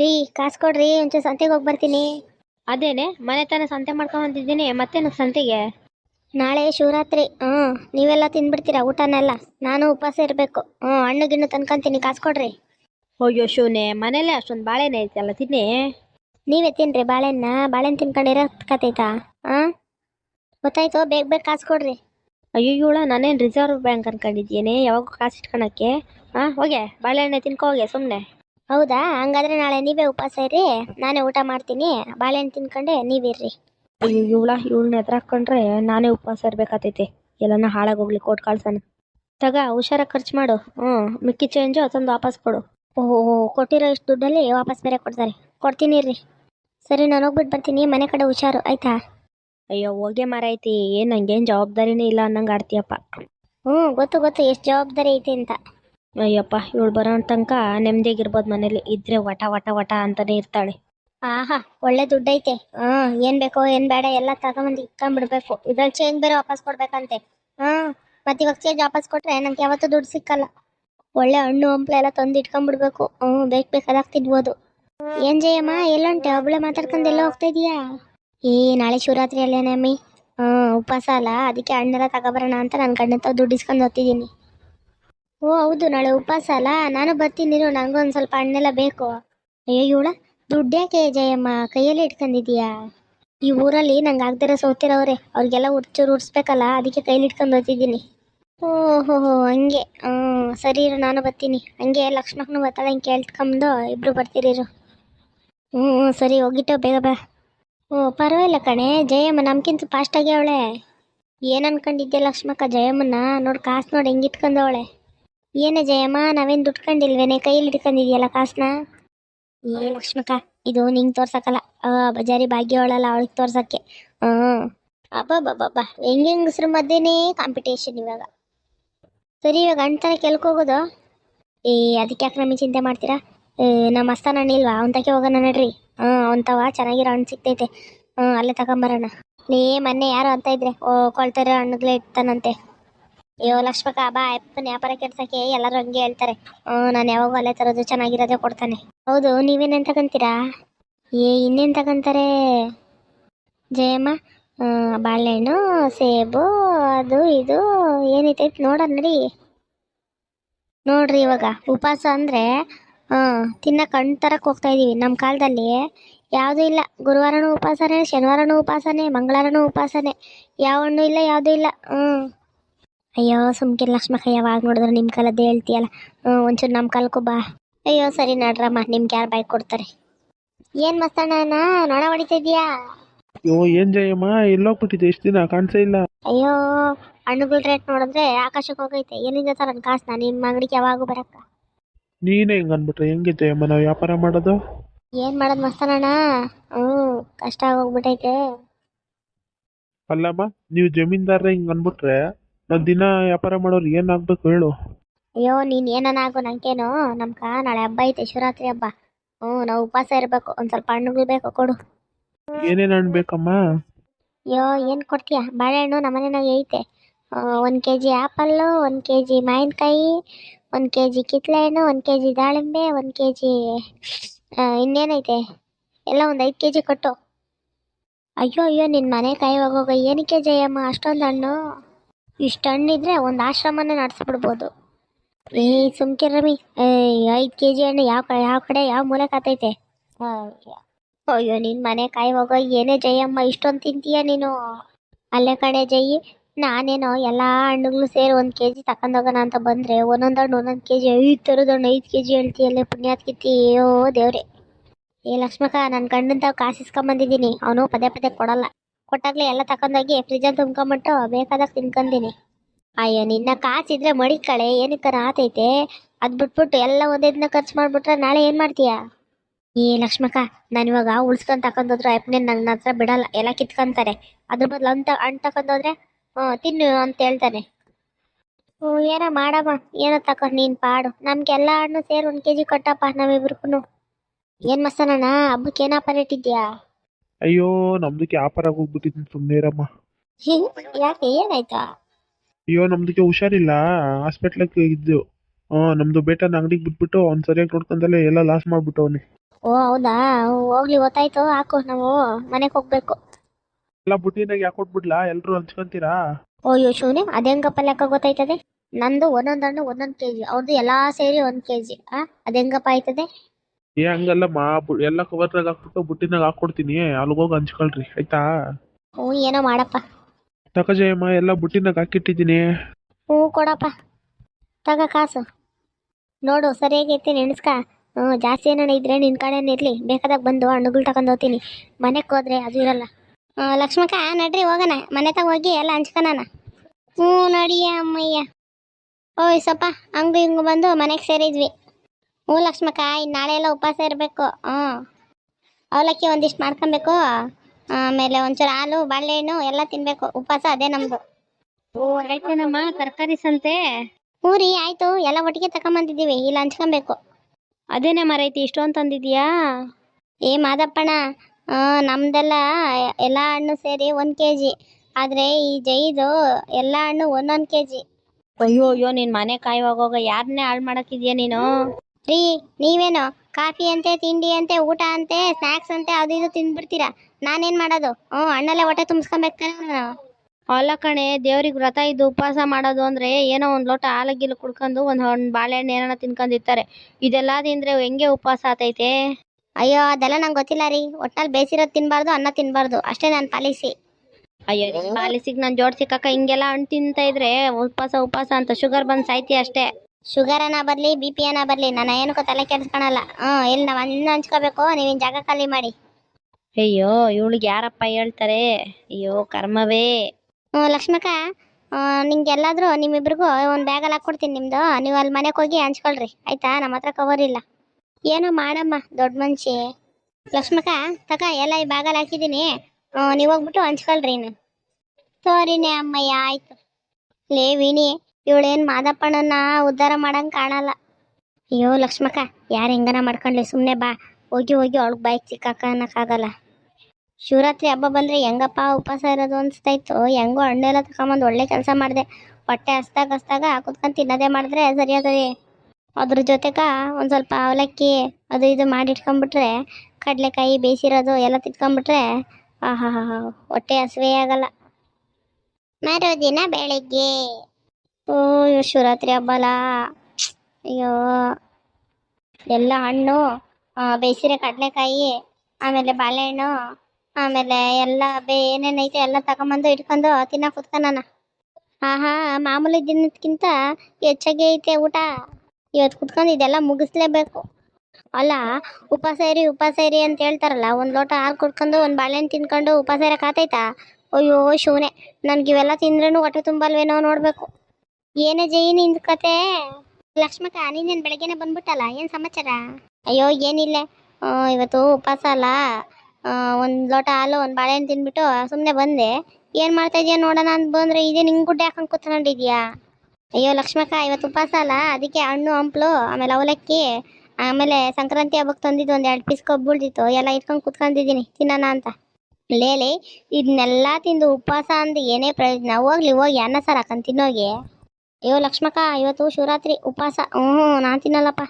ರೀ ಕಾಸು ಕೊಡ್ರಿ ಒಂಚೂರು ಸಂತೆಗೆ ಹೋಗಿ ಬರ್ತೀನಿ. ಅದೇನೆ ಮನೆ ತಾನೇ ಸಂತೆ ಮಾಡ್ಕೊಂಡ್ ಬಂದಿದ್ದೀನಿ ಮತ್ತೇನು ಸಂತೆಗೆ? ನಾಳೆ ಶಿವರಾತ್ರಿ ಹ್ಞೂ ನೀವೆಲ್ಲ ತಿನ್ಬಿಡ್ತೀರಾ ಊಟನೆಲ್ಲ? ನಾನು ಉಪವಾಸ ಇರಬೇಕು ಹ್ಞೂ ಹಣ್ಣು ಗಿಣ್ಣು ತಂದ್ಕೊಂತೀನಿ ಕಾಸು ಕೊಡ್ರಿ. ಅಯ್ಯೋ ಶಿವನೆ ಮನೇಲೆ ಅಷ್ಟೊಂದು ಬಾಳೆಹಣ್ಣು ಐತಲ್ಲ ತಿನ್ನಿ? ನೀವೇ ತಿನ್ರಿ ಬಾಳೆಹಣ್ಣ ಬಾಳೆಹಣ್ಣು ತಿನ್ಕೊಂಡಿರಕತ್ತೈತಾ ಹಾಂ? ಗೊತ್ತಾಯ್ತು ಬೇಗ ಬೇಗ ಕಾಸು ಕೊಡ್ರಿ. ಅಯ್ಯೋ ಇವಳ ನಾನೇನು ರಿಸರ್ವ್ ಬ್ಯಾಂಕ್ ಅನ್ಕೊಂಡಿದ್ದೀನಿ ಯಾವಾಗ ಕಾಸು ಇಟ್ಕೊಳಕ್ಕೆ? ಹಾಂ ಹೋಗೆ ಬಾಳೆಹಣ್ಣೆ ತಿನ್ಕೋ ಹೋಗೆ ಸುಮ್ಮನೆ ಹೌದಾ? ಹಂಗಾದ್ರೆ ನಾಳೆ ನೀವೇ ಉಪವಾಸ ಇರಿ. ನಾನೇ ಊಟ ಮಾಡ್ತೀನಿ. ಬಾಳೆಹಣ್ಣು ತಿನ್ಕೊಂಡೆ ನೀವಿರ್ರಿ. ಅಯ್ಯೋ ಇವಳ ಇವಳನ್ನ ಎದುರಾಕೊಂಡ್ರೆ ನಾನೇ ಉಪವಾಸ ಇರ್ಬೇಕಾತೈತಿ. ಎಲ್ಲನ ಹಾಳಾಗೋಗ್ಲಿ ಕೊಟ್ಟು ಕಳ್ಸಣ. ತಗ ಹುಷಾರಾಗಿ ಖರ್ಚು ಮಾಡು. ಹ್ಞೂ ಮಿಕ್ಕಿ ಚೇಂಜು ತಂದು ವಾಪಸ್ ಕೊಡು. ಓಹೋ ಕೊಟ್ಟಿರೋ ಇಷ್ಟು ದುಡ್ಡಲ್ಲಿ ವಾಪಸ್ ಬೇರೆ ಕೊಡ್ತಾರೆ. ಕೊಡ್ತೀನಿ ರೀ ಸರಿ ನಾನು ಹೋಗ್ಬಿಟ್ಟು ಬರ್ತೀನಿ. ಮನೆ ಕಡೆ ಹುಷಾರು ಆಯ್ತಾ? ಅಯ್ಯೋ ಹೋಗೆ ಮಾರೈತಿ ಏನು ನಂಗೇನು ಜವಾಬ್ದಾರಿನೇ ಇಲ್ಲ ಅನ್ನಂಗೆ ಆಡ್ತೀಯಪ್ಪ. ಹ್ಞೂ ಗೊತ್ತು ಗೊತ್ತು. ಎಷ್ಟು ಜವಾಬ್ದಾರಿ ಐತಿ ಅಂತ. ಅಯ್ಯಪ್ಪ, ಇವಳು ಬರೋ ತನಕ ನೆಮ್ಮದಿಯಾಗಿರ್ಬೋದು ಮನೇಲಿ. ಇದ್ರೆ ವಟ ವಟ ವಟ ಅಂತಾನೆ ಇರ್ತಾಳೆ. ಆಹಾ, ಒಳ್ಳೆ ದುಡ್ಡೈತೆ. ಐತೆ ಏನ್ ಬೇಕೋ ಏನ್ ಬೇಡ, ಎಲ್ಲ ತಗೊಂಬಂದು ಇಟ್ಕೊಂಡ್ಬಿಡ್ಬೇಕು ಇದ್ರಲ್ಲಿ ಚೇಂಜ್ ಬೇರೆ ವಾಪಸ್ ಕೊಡ್ಬೇಕಂತೆ. ಹ್ಮ್ ಮತ್ತೆ ಇವಾಗ ಚೇಂಜ್ ವಾಪಸ್ ಕೊಟ್ರೆ ನಂಗೆ ಯಾವತ್ತೂ ದುಡ್ಡು ಸಿಕ್ಕಲ್ಲ. ಒಳ್ಳೆ ಹಣ್ಣು, ಹಂಪ್ಲ ಎಲ್ಲ ತಂದು ಇಟ್ಕೊಂಡ್ಬಿಡ್ಬೇಕು ಹ್ಮ್, ಬೇಕು ಬೇಕಾದಾಗ ತಿನ್ಬೋದು. ಏನ್ ಜಯಮ್ಮ, ಎಲ್ಲೊಂಟೆ? ಒಬ್ಳೆ ಮಾತಾಡ್ಕೊಂಡು ಎಲ್ಲ ಹೋಗ್ತಾ ಇದೀಯಾ? ಏ, ನಾಳೆ ಶಿವರಾತ್ರಿ ಅಲ್ಲೇನಮ್ಮಿ ಅಮ್ಮಿ. ಹಾಂ ಉಪವಾಸ ಅಲ್ಲ, ಅದಕ್ಕೆ ಹಣ್ಣೆಲ್ಲ ತಗೊಬರೋಣ ಅಂತ ನನ್ನ ಕಣ್ಣತ್ರ ದುಡ್ಡು ಇಸ್ಕೊಂಡು ಹೋಗ್ತಿದ್ದೀನಿ. ಓ, ಹೌದು, ನಾಳೆ ಉಪವಾಸ ಅಲ್ಲ? ನಾನು ಬರ್ತೀನಿ ಇರು, ನಂಗೊಂದು ಸ್ವಲ್ಪ ಹಣ್ಣೆಲ್ಲ ಬೇಕು. ಅಯ್ಯೋ, ಇವಳ ದುಡ್ಡು ಯಾಕೆ ಜಯಮ್ಮ? ಕೈಯಲ್ಲಿ ಇಟ್ಕೊಂಡಿದ್ಯಾ ಈ ಊರಲ್ಲಿ ನಂಗೆ ಆಗ್ದಿರೋ ಸೋತಿರೋರೆ, ಅವ್ರಿಗೆಲ್ಲ ಉಡ್ಚೂರು ಉಡ್ಸ್ಬೇಕಲ್ಲ ಅದಕ್ಕೆ ಕೈಲಿ ಇಟ್ಕೊಂಡು ಹೋಗ್ತಿದ್ದೀನಿ ಹೋ, ಹಂಗೆ. ಹ್ಞೂ ಸರಿ ಇರು, ನಾನು ಬರ್ತೀನಿ. ಹಂಗೆ ಲಕ್ಷ್ಮಕ್ಕನು ಬರ್ತಾಳೆ, ಹಿಂಗೆ ಕೇಳ್ತ್ಕೊಂಬಂದು ಇಬ್ಬರು ಬರ್ತೀರಿರು ಹ್ಞೂ ಹ್ಞೂ ಸರಿ, ಹೋಗಿಟ್ಟು ಬೇಗ ಬಾ. ಓ, ಪರವಾಗಿಲ್ಲ ಕಣೆ, ಜಯಮ್ಮ ನಮ್ಗಿಂತ ಫಾಸ್ಟಾಗಿ ಅವಳೆ. ಏನು ಅನ್ಕೊಂಡಿದ್ದೆ ಲಕ್ಷ್ಮಕ್ಕ ಜಯಮ್ಮನ ನೋಡಿ, ಕಾಸು ನೋಡಿ, ಹೆಂಗೆ ಇಟ್ಕೊಂಡವಳೆ ಏನೇ ಜಯಮ್ಮ, ನಾವೇನು ದುಡ್ಕೊಂಡಿಲ್ವೇನೆ ಕೈಯಲ್ಲಿ ಇಟ್ಕೊಂಡಿದ್ಯಲ್ಲ ಕಾಸನ್ನ ಏ ಲಕ್ಷ್ಮಕ್ಕ, ಇದು ನಿಂಗ್ ತೋರ್ಸಕಲ್ಲ ಆ, ಬಜಾರಿ ಭಾಗ್ಯವಳಲ್ಲ ಅವಳಿಗೆ ತೋರ್ಸಕ್ಕೆ. ಹಾಂ ಅಬ್ಬಬ್ಬಬ್ಬ ಹೆಂಗೆ ಹೆಂಗಸ್ರ ಮಧ್ಯೆನೇ ಕಾಂಪಿಟೇಷನ್ ಇವಾಗ. ಸರಿ, ಇವಾಗ ಅಣ್ಣ ಕೆಲ್ಕೋಗೋದು ಏ, ಅದಕ್ಕೆ ಯಾಕೆ ನಮಗೆ ಚಿಂತೆ ಮಾಡ್ತೀರಾ? ನಮ್ಮ ಅಸ್ತಾನ ಅಣ್ಣಿಲ್ವಾ ಇಲ್ವಾ? ಅವನ ತಕ್ಕೆ ಹೋಗೋಣ ನಡ್ರಿ. ಹಾಂ ಅವಂತವ ಚೆನ್ನಾಗಿರೋ ಹಣ್ಣು ಸಿಗ್ತೈತೆ. ಹ್ಮ್ ಅಲ್ಲೇ ತಗೊಂಬರೋಣ. ಲೇ, ಮೊನ್ನೆ ಯಾರು ಅಂತ ಇದ್ರೆ, ಓ, ಕೊಳ್ತಾರೆ ಹಣ್ಣುಗಳೇ ಇಡ್ತಾನಂತೆ. ಅಯ್ಯೋ, ಲಕ್ಷ್ಮಕ್ಕ, ಬಾ ಅಪ್ಪನ ವ್ಯಾಪಾರ ಕೆಡ್ಸಕ್ಕೆ ಎಲ್ಲರೂ ಹಂಗೆ ಹೇಳ್ತಾರೆ. ನಾನು ಯಾವಾಗ ಅಲ್ಲೇ ತರೋದು ಚೆನ್ನಾಗಿರೋದೆ ಕೊಡ್ತಾನೆ. ಹೌದು, ನೀವೇನೇನು ತಗೊಂತೀರಾ? ಏ, ಇನ್ನೇನ್ ತಗೊಂತಾರೆ? ಜಯಮ್ಮ ಬಾಳೆಹಣ್ಣು, ಸೇಬು, ಅದು, ಇದು, ಏನೈತೆ ನೋಡೋಣ ನಡಿ. ನೋಡ್ರಿ ಇವಾಗ, ಉಪವಾಸ ಅಂದರೆ ಹಾಂ ತಿನ್ನಕ್ಕೆ ಕಣ್ ತರಕ್ಕೆ ಹೋಗ್ತಾ ಇದೀವಿ. ನಮ್ಮ ಕಾಲದಲ್ಲಿ ಯಾವುದೂ ಇಲ್ಲ. ಗುರುವಾರನೂ ಉಪವಾಸನೆ, ಶನಿವಾರನೂ ಉಪವಾಸನೆ ಮಂಗಳವಾರನೂ ಉಪವಾಸನೆ. ಯಾವ ಹಣ್ಣು ಇಲ್ಲ, ಯಾವುದೂ ಇಲ್ಲ. ಹ್ಞೂ ಅಯ್ಯೋ ಸುಮ್ಕೆ ಲಕ್ಷ್ಮಕ್ಕ ಯಾವಾಗ ನೋಡಿದ್ರೆ ನಿಮ್ಮ ಕಾಲದ್ದೇ ಹೇಳ್ತೀಯಲ್ಲ. ಒಂಚೂರು ನಮ್ಮ ಕಾಲಕ್ಕೂ ಬಾ. ಅಯ್ಯೋ ಸರಿ ನಡ್ರಮ್ಮ ನಿಮ್ಗೆ ಯಾರು ಬೈಕ್ ಕೊಡ್ತಾರೆ? ಏನು ಮಸ್ತಣ್ಣ ನೊಣ ಹೊಡಿತಿದ್ಯಾ ಇದೀಯಾ ಅಯ್ಯೋ ಏನ್ ಜಯಮ್ಮ ಎಲ್ಲೋಗ್ಬಿಟ್ಟಿದೆ ಎಷ್ಟು ದಿನ ಕಾಣಿಸೇ ಇಲ್ಲ. ಅಯ್ಯೋ ಹಣ್ಣುಗಳ ರೇಟ್ ನೋಡಿದ್ರೆ ಆಕಾಶಕ್ಕೆ ಹೋಗೈತೆ. ಎಲ್ಲಿಂದ ತರೋದು ಕಾಸನ್ನ ನಿಮ್ಮ ಅಂಗಡಿಗೆ ಯಾವಾಗ ಬರಕ್ಕ? ನೀನೇ ಹೆಂಗ್ ಅನ್ಬಿಟ್ರೆ ಹೆಂಗೆ ಜಯಮ್ಮ ನಾವು ವ್ಯಾಪಾರ ಮಾಡೋದು? ಏನು ಮಾಡೋದು ಮಸ್ತಣ್ಣ ಹ್ಞೂ ಕಷ್ಟ ಆಗೋಗ್ಬಿಟ್ಟೈತೆ ಅಲ್ಲಮ್ಮ ನೀವು ಜಮೀನ್ದಾರ ಹಿಂಗ್ ಅನ್ಬಿಟ್ರೆ ನಾವ್ ದಿನ ವ್ಯಾಪಾರ ಮಾಡೋರು ಏನ್ ಆಗ್ಬೇಕು ಹೇಳು. ಅಯ್ಯೋ ನೀನು ಆಗು ನಂಗೇನು? ನಮ್ಕ ನಾಳೆ ಹಬ್ಬ ಐತೆ ಶಿವರಾತ್ರಿ ಹಬ್ಬ. ಹ್ಞೂ ನಾವು ಉಪವಾಸ ಇರಬೇಕು ಒಂದು ಸ್ವಲ್ಪ ಹಣ್ಣುಗಳು ಬೇಕು ಕೊಡು. ಏನೇನ್ ಹಣ್ಣು ಬೇಕಮ್ಮ? ಅಯ್ಯೋ ಏನು ಕೊಡ್ತೀಯಾ? ಬಾಳೆಹಣ್ಣು ನಮ್ಮ ಐತೆ. ಒಂದು ಕೆ ಜಿ ಆ್ಯಪಲ್ಲು ಒಂದು ಕೆ ಜಿ ಮಾವಿನಕಾಯಿ ಒಂದು ಕೆ ಜಿ ಕಿತ್ಳೆ ಹಣ್ಣು ಒಂದು ಕೆ ಜಿ ದಾಳಿಂಬೆ ಒಂದು ಕೆ ಜಿ ಇನ್ನೇನೈತೆ? ಎಲ್ಲ ಒಂದು ಐದು ಕೆ ಜಿ ಕೊಟ್ಟು. ಅಯ್ಯೋ ಅಯ್ಯೋ ನಿನ್ನ ಮನೆ ಕಾಯಿ ಹೋಗೋಗ ಏನಕ್ಕೆ ಜಯಮ್ಮ? ಅಷ್ಟೊಂದು ಹಣ್ಣು. ಇಷ್ಟು ಹಣ್ಣಿದ್ರೆ ಒಂದು ಆಶ್ರಮನೇ ನಡೆಸ್ಬಿಡ್ಬೋದು. ಏ ಸುಮ್ಕೆ ರಮಿ ಐದು ಕೆ ಜಿ ಹಣ್ಣು ಯಾವ ಕಡೆ ಯಾವ ಕಡೆ, ಯಾವ ಮೂಲೆ ಕಾತೈತೆ ಅಯ್ಯೋ ನಿನ್ನ ಮನೆ ಕಾಯಿ ಹೋಗೋ, ಏನೇ ಜಯಮ್ಮ, ಇಷ್ಟೊಂದು ತಿಂತೀಯ ನೀನು? ಅಲ್ಲೇ ಕಡೆ ಜೈ ನಾನೇನೋ ಎಲ್ಲ ಹಣ್ಣುಗಳು ಸೇರಿ ಒಂದು ಕೆ ಜಿ ತಗೊಂಡೋಗೋಣ ಅಂತ ಬಂದರೆ ಒಂದೊಂದು ಹಣ್ಣು, ಒಂದೊಂದು ಕೆ ಜಿ ಐದು ಥರದ ಹಣ್ಣು, ಐದು ಕೆ ಜಿ ಹೇಳ್ತೀಯಲ್ಲೇ ಪುಣ್ಯಾತ್ ಅಯ್ಯೋ, ದೇವ್ರೆ. ಏ, ಲಕ್ಷ್ಮಕ್ಕ ನನ್ನ ಗಂಡನ ತಾವು ಕಾಸು ಅವನು ಪದೇ ಪದೇ ಕೊಡಲ್ಲ. ಕೊಟ್ಟಾಗಲೇ ಎಲ್ಲ ತಕೊಂಡೋಗಿ ಫ್ರಿಜ್ಜಲ್ಲಿ ತುಂಬ್ಕೊಂಬಿಟ್ಟು ಬೇಕಾದಾಗ ತಿನ್ಕೊಂತೀನಿ ಅಯ್ಯೋ, ನಿನ್ನ ಕಾಸಿದ್ರೆ ಮಡಿಕಳೆ. ಏನಕ್ಕೆ ಆತೈತೆ? ಅದು ಬಿಟ್ಬಿಟ್ಟು ಎಲ್ಲ ಒಂದೇ ದಿನ ಖರ್ಚು ಮಾಡಿಬಿಟ್ರೆ ನಾಳೆ ಏನು ಮಾಡ್ತೀಯಾ? ಏ, ಲಕ್ಷ್ಮಕ್ಕ, ನಾನು ಇವಾಗ ಉಳ್ಸ್ಕೊಂಡು ತಕೊಂಡೋದ್ರೆ ಅಪ್ಪನೇ ನನ್ನ ಹತ್ರ ಬಿಡಲ್ಲ. ಎಲ್ಲ ಕಿತ್ಕೊಂತಾರೆ. ಅದ್ರ ಬದಲು ಅಂತ ಹಣ್ಣು ತಕೊಂಡೋದ್ರೆ ಹ್ಞೂ ತಿನ್ನು ಅಂತ ಹೇಳ್ತಾನೆ. ಹ್ಞೂ ಏನೋ ಮಾಡಮ್ಮ. ಏನೋ ತಕೊ, ನೀನು ಪಾಡು. ನಮ್ಗೆಲ್ಲ ಹಣ್ಣು ಸೇರಿ ಒಂದು ಕೆ ಜಿ ಕೊಟ್ಟಪ್ಪ ನಮ್ಮಿಬ್ರಿಗೂ ಏನು ಮಸ್ತಾನಣ್ಣ? ಹಬ್ಬಕ್ಕೆ ಏನಪ್ಪ ರೇಟ್ ಇಟ್ಟಿದ್ಯಾ ಅಯ್ಯೋ ನಮ್ದಕ್ಕೆ ವ್ಯಾಪಾರ ಹೋಗ್ಬಿಟ್ಟಿದ್ದೀನಿ ಸುಮ್ಮನೆ ಇರಮ್ಮ. ಯಾಕೆ ಏನಾಯ್ತಾ? ಅಯ್ಯೋ ನಮ್ದಕ್ಕೆ ಹುಷಾರಿಲ್ಲ. ಹಾಸ್ಪಿಟ್ಲಿಗೆ ಇದ್ದು. ಹಾ ನಮ್ದು ಬೇಟನ ಅಂಗಡಿಗೆ ಬಿಟ್ಬಿಟ್ಟು ಅವ್ನು ಸರಿಯಾಗಿ ನೋಡ್ಕೊಂಡಲ್ಲೇ ಎಲ್ಲ ಲಾಸ್ ಮಾಡ್ಬಿಟ್ಟವನೆ ಓ ಹೌದಾ? ಹೋಗ್ಲಿ ಗೊತ್ತಾಯ್ತು. ಹಾಕು ನಾವು ಮನೆಗೆ ಹೋಗ್ಬೇಕು. ಎಲ್ಲ ಬುಟ್ಟಿನಾಗ ಯಾಕೆ ಕೊಟ್ಬಿಡ್ಲಾ? ಎಲ್ರು ಹಂಚ್ಕೊಂತೀರಾ? ಓಯ್ಯೋ ಶಿವನೇ ಅದೆಂಗಪ್ಪ ಲೆಕ್ಕ ಗೊತ್ತಾಯ್ತದೆ? ನಂದು ಒಂದೊಂದು ಹಣ್ಣು ಒಂದೊಂದು ಕೆ ಜಿ ಅವ್ರದ್ದು ಎಲ್ಲ ಸೇರಿ ಒಂದು ಕೆಜಿ. ಆ ಅದೆಂಗಪ್ಪ ಆಯ್ತದೆ? ಏ ಹಂಗಲ್ಲ ಮಾ ಬು- ಎಲ್ಲ ಕವರ್ನಾಗ ಹಾಕ್ಬಿಟ್ಟು ಬುಟ್ಟಿನಾಗ ಅಲ್ಲಿಗೆ ಅಲ್ಗೋಗಿ ಹಂಚ್ಕೊಳ್ರಿ ಆಯ್ತಾ? ಹ್ಞೂ ಏನೋ ಮಾಡಪ್ಪ. ತಕಜಯಮ್ಮ ಎಲ್ಲ ಬುಟ್ಟಿನಾಗ ಹಾಕಿಟ್ಟಿದ್ದೀನಿ. ಹ್ಞೂ ಕೊಡಪ್ಪ. ತಗ ಕಾಸು. ನೋಡು ಸರಿಯಾಗೈತೆ ನೆನೆಸ್ಕ. ಹ್ಞೂ ಜಾಸ್ತಿ ಏನಾನ ಇದ್ರೆ ನಿನ್ನ ಕಡೆನೇ ಇರಲಿ. ಬೇಕಾದಾಗ ಬಂದು ಹಣ್ಣುಗಳು ತಗೊಂಡು ಹೋಗ್ತೀನಿ. ಮನೆಗೆ ಹೋದ್ರೆ ಅದು ಇರಲ್ಲ. ಹ್ಞೂ ಲಕ್ಷ್ಮಕ್ಕ ನಡ್ರಿ ಹೋಗೋಣ. ಮನೆ ತಗ ಹೋಗಿ ಎಲ್ಲ ಹಂಚ್ಕೊಳಣ ಹ್ಞೂ ನಡಿಯ ಅಮ್ಮಯ್ಯ. ಓಯ್ ಸಪ್ಪ ಹಂಗು ಹಿಂಗು ಬಂದು ಮನೆಗೆ ಸೇರಿದ್ವಿ. ಹ್ಞೂ ಲಕ್ಷ್ಮಕ್ಕ ಇನ್ನು ನಾಳೆ ಎಲ್ಲ ಉಪವಾಸ ಇರಬೇಕು. ಹ್ಞೂ. ಅವಲಕ್ಕಿ ಒಂದಿಷ್ಟು ಮಾಡ್ಕೊಬೇಕು. ಆಮೇಲೆ ಒಂಚೂರು ಹಾಲು ಬಾಳೆಹಣ್ಣು ಎಲ್ಲ ತಿನ್ಬೇಕು. ಉಪವಾಸ ಅದೇ ನಮ್ದು. ಓ ಆಯ್ತೇನಮ್ಮ? ತರಕಾರಿ ಸಂತೆ? ಹ್ಞೂ ರೀ ಆಯ್ತು. ಎಲ್ಲ ಒಟ್ಟಿಗೆ ತಗೊಂಬಂದಿದ್ದೀವಿ ಇಲ್ಲ ಹಂಚ್ಕೊಬೇಕು ಅದೇನೇ ಮರೈತಿ? ಇಷ್ಟೊಂದು ತಂದಿದ್ಯಾ ಏ ಮಾದಪ್ಪಣ್ಣ. ಆ, ನಮ್ದೆಲ್ಲ ಎಲ್ಲ ಹಣ್ಣು ಸೇರಿ ಒಂದು ಕೆ ಜಿ ಆದರೆ ಈ ಜೈದು ಎಲ್ಲ ಹಣ್ಣು ಒಂದೊಂದು ಕೆ ಜಿ ಅಯ್ಯೋ ಅಯ್ಯೋ ನಿನ್ನ ಮನೆ ಕಾಯುವಾಗ ಯಾರನ್ನೇ ಹಾಳು ಮಾಡಕ್ಕಿದ್ಯಾ ನೀನು? ರೀ ನೀವೇನು ಕಾಫಿ ಅಂತೆ ತಿಂಡಿ ಅಂತೆ ಊಟ ಅಂತೆ ಸ್ನ್ಯಾಕ್ಸ್ ಅಂತೆ ಅದು ಇದು ತಿಂದ್ಬಿಡ್ತೀರಾ? ನಾನೇನು ಮಾಡೋದು? ಹ್ಞೂ ಹಣ್ಣಲ್ಲೇ ಹೊಟ್ಟೆ ತುಂಬಿಸ್ಕೊಬೇಕು ನಾನು. ಅಲ್ಲ ಕಣೆ ದೇವ್ರಿಗೆ ವ್ರತ ಇದ್ದು ಉಪವಾಸ ಮಾಡೋದು ಅಂದ್ರೆ ಏನೋ ಒಂದ್ ಲೋಟ ಹಾಲು ಗೀಲು ಕುಡ್ಕೊಂಡು ಒಂದ್ ಹಣ್ಣು ಬಾಳೆಹಣ್ಣು ಏನಾರ ತಿನ್ಕೊಂಡಿರ್ತಾರೆ ಇದೆಲ್ಲ ತಿಂದ್ರೆ ಹೆಂಗೆ ಉಪವಾಸ ಆತೈತೆ? ಅಯ್ಯೋ ಅದೆಲ್ಲ ನಂಗೆ ಗೊತ್ತಿಲ್ಲ ರೀ. ಒಟ್ನಲ್ಲಿ ಬೇಸಿರೋದು ತಿನ್ನಬಾರ್ದು ಅನ್ನ ತಿನ್ನಬಾರ್ದು ಅಷ್ಟೇ ನಾನು ಪಾಲಿಸಿ. ಅಯ್ಯೋ ಪಾಲಿಸಿಗೆ ನಾನು ಜೋಡ್ಸಿಕ್ಕ ಹಿಂಗೆಲ್ಲ ಹಣ್ಣು ತಿಂತ ಇದ್ರೆ ಉಪವಾಸ ಉಪವಾಸ ಅಂತ ಶುಗರ್ ಬಂದ್ ಸಾಯ್ತಿ ಅಷ್ಟೇ. ಶುಗರ್ ಅನ್ನ ಬರಲಿ ಬಿ ಪಿ ಅನ್ನ ಬರಲಿ ನಾನು ಏನಕ್ಕೂ ತಲೆ ಕೆಡಿಸ್ಕೊಳಲ್ಲ. ಹ್ಞೂ ಇಲ್ಲಿ ನಾವು ಅನ್ನ ಹಂಚ್ಕೋಬೇಕು ನೀವಿನ್ ಜಾಗ ಖಾಲಿ ಮಾಡಿ. ಅಯ್ಯೋ ಇವಳಿಗೆ ಯಾರಪ್ಪ ಹೇಳ್ತಾರೆ? ಅಯ್ಯೋ ಕರ್ಮವೇ. ಹ್ಞೂ ಲಕ್ಷ್ಮಕ್ಕ ನಿಂಗೆ ಎಲ್ಲಾದರೂ ನಿಮ್ಮಿಬ್ರಿಗೂ ಒಂದು ಬ್ಯಾಗಲ್ಲಿ ಹಾಕ್ಕೊಡ್ತೀನಿ ನಿಮ್ದು. ನೀವು ಅಲ್ಲಿ ಮನೆಗೆ ಹೋಗಿ ಹಂಚ್ಕೊಳ್ರಿ. ಆಯ್ತಾ? ನಮ್ಮ ಹತ್ರ ಕವರ್ ಇಲ್ಲ. ಏನೋ ಮಾಡಮ್ಮ ದೊಡ್ಡ ಮನ್ಷಿ? ಲಕ್ಷ್ಮಕ್ಕ ತಕ ಎಲ್ಲ ಈ ಬ್ಯಾಗಲ್ಲಿ ಹಾಕಿದ್ದೀನಿ. ನೀವು ಹೋಗ್ಬಿಟ್ಟು ಹಂಚ್ಕೊಳ್ರಿ ಇನ್ನು ಸರಿನೇ ಅಮ್ಮಯ್ಯ ಆಯ್ತು. ಲೇ ವೀಣಿ ಇವಳೇನು ಮಾದಪ್ಪಣ್ಣನ ಉದ್ಧಾರ ಮಾಡಂಗೆ ಕಾಣಲ್ಲ. ಅಯ್ಯೋ ಲಕ್ಷ್ಮಕ್ಕ, ಯಾರು ಹೆಂಗನ ಮಾಡ್ಕೊಂಡ್ಲಿ? ಸುಮ್ಮನೆ ಬಾ. ಹೋಗಿ ಹೋಗಿ ಅವಳಿಗೆ ಬೈಕ್ ಸಿಕ್ಕಾಕ ಅನ್ನಕ್ಕಾಗಲ್ಲ. ಶಿವರಾತ್ರಿ ಹಬ್ಬ ಬಂದ್ರೆ ಹೆಂಗಪ್ಪ ಉಪವಾಸ ಇರೋದು ಅನಿಸ್ತಾಯಿತ್ತು ಹೆಂಗೋ ಹಣ್ಣೆಲ್ಲ ತಗೊಂಬಂದು ಒಳ್ಳೆ ಕೆಲಸ ಮಾಡಿದೆ. ಹೊಟ್ಟೆ ಹಸ್ದಾಗ ಹಸ್ದಾಗ ಕುತ್ಕೊಂಡು ತಿನ್ನೋದೇ ಮಾಡಿದ್ರೆ ಸರಿಯಾದದೆ. ಅದ್ರ ಜೊತೆಗ ಒಂದು ಸ್ವಲ್ಪ ಅವಲಕ್ಕಿ ಅದು ಇದು ಮಾಡಿ ಇಟ್ಕೊಂಡ್ಬಿಟ್ರೆ ಕಡಲೆಕಾಯಿ ಬೇಯಿಸಿರೋದು ಎಲ್ಲ ತಿತ್ಕೊಂಡ್ಬಿಟ್ರೆ ಆಹಾ ಹೊಟ್ಟೆ ಹಸುವೆ ಆಗಲ್ಲ. ಮರುದಿನ ಬೆಳಿಗ್ಗೆ. ಶಿವರಾತ್ರಿ ಹಬ್ಬಲ. ಅಯ್ಯೋ, ಎಲ್ಲ ಹಣ್ಣು ಬೇಯಿಸಿರೋ ಕಡಲೆಕಾಯಿ, ಆಮೇಲೆ ಬಾಳೆಹಣ್ಣು, ಆಮೇಲೆ ಎಲ್ಲ ಬೇ ಏನೇನೈತೆ ಎಲ್ಲ ತಗೊಂಬಂದು ಇಟ್ಕೊಂಡು ತಿನ್ನಕ್ ಕುತ್ಕೊಳ್ಳೋಣ ಆಹಾ, ಮಾಮೂಲಿ ದಿನಕ್ಕಿಂತ ಹೆಚ್ಚಾಗಿ ಐತೆ ಊಟ. ಇವತ್ತು ಕುತ್ಕೊಂಡು ಇದೆಲ್ಲ ಮುಗಿಸ್ಲೇಬೇಕು. ಅಲ್ಲ, ಉಪವಾಸ ಇರಿ ಅಂತ ಹೇಳ್ತಾರಲ್ಲ, ಒಂದು ಲೋಟ ಹಾಲು ಕುಡ್ಕೊಂಡು, ಒಂದು ಬಾಳೆಹಣ್ಣು ತಿನ್ಕೊಂಡು ಉಪವಾಸ ಆತೈತಾ? ಅಯ್ಯೋ, ಶಿವನೇ, ನನ್ಗೆ ಇವೆಲ್ಲ ತಿಂದ್ರೂ ಹೊಟ್ಟೆ ತುಂಬಲ್ವೇನೋ ನೋಡಬೇಕು. ಏನೇ ಜೈ ನಿಂದು ಕತೆ? ಲಕ್ಷ್ಮಕ್ಕ ನೀನೇನು ಬೆಳಗ್ಗೆನೆ ಬಂದ್ಬಿಟ್ಟಲ್ಲ? ಏನು ಸಮಾಚಾರ? ಅಯ್ಯೋ, ಏನಿಲ್ಲ. ಇವತ್ತು ಉಪವಾಸ ಅಲ್ಲ. ಒಂದು ಲೋಟ ಹಾಲು, ಒಂದು ಬಾಳೆಹಣ್ಣು ತಿಂದ್ಬಿಟ್ಟು ಸುಮ್ಮನೆ ಬಂದೆ. ಏನು ಮಾಡ್ತಾ ಇದೀಯ ನೋಡೋಣ ಅಂತ ಬಂದ್ರೆ ಇದೇ ನಿಂಗೆ ಗುಡ್ಡೆ ಹಾಕೊಂಡು ಕುತ್ಕೊಂಡಿದ್ಯಾ? ಅಯ್ಯೋ, ಲಕ್ಷ್ಮಕ್ಕ, ಇವತ್ತು ಉಪವಾಸ ಅಲ್ಲ. ಅದಕ್ಕೆ ಹಣ್ಣು, ಹಂಪ್ಲು, ಆಮೇಲೆ ಅವಲಕ್ಕಿ, ಆಮೇಲೆ ಸಂಕ್ರಾಂತಿ ಹಬ್ಬಕ್ಕೆ ತಂದಿದ್ದು ಒಂದು ಎರಡು ಪೀಸ್ ಕಬ್ಬು ಉಳ್ದಿತ್ತು. ಎಲ್ಲ ಇಟ್ಕೊಂಡು ಕುತ್ಕೊಂಡಿದೀನಿ. ತಿನ್ನೋಣ ಅಂತ. ಲೇಲೆ ಇದನ್ನೆಲ್ಲ ತಿಂದು ಉಪವಾಸ ಅಂದು ಏನೇ ಪ್ರಯೋಜನ? ಹೋಗ್ಲಿ ಹೋಗಿ ಅನ್ನ ಸಾರು ಹಾಕೊಂಡು ತಿನ್ನೋಗಿ. ಅಯ್ಯೋ ಲಕ್ಷ್ಮಕ್ಕ ಇವತ್ತು ಶಿವರಾತ್ರಿ ಉಪವಾಸ. ಹ್ಞೂ ನಾನು ತಿನ್ನಲ್ಲಪ್ಪ.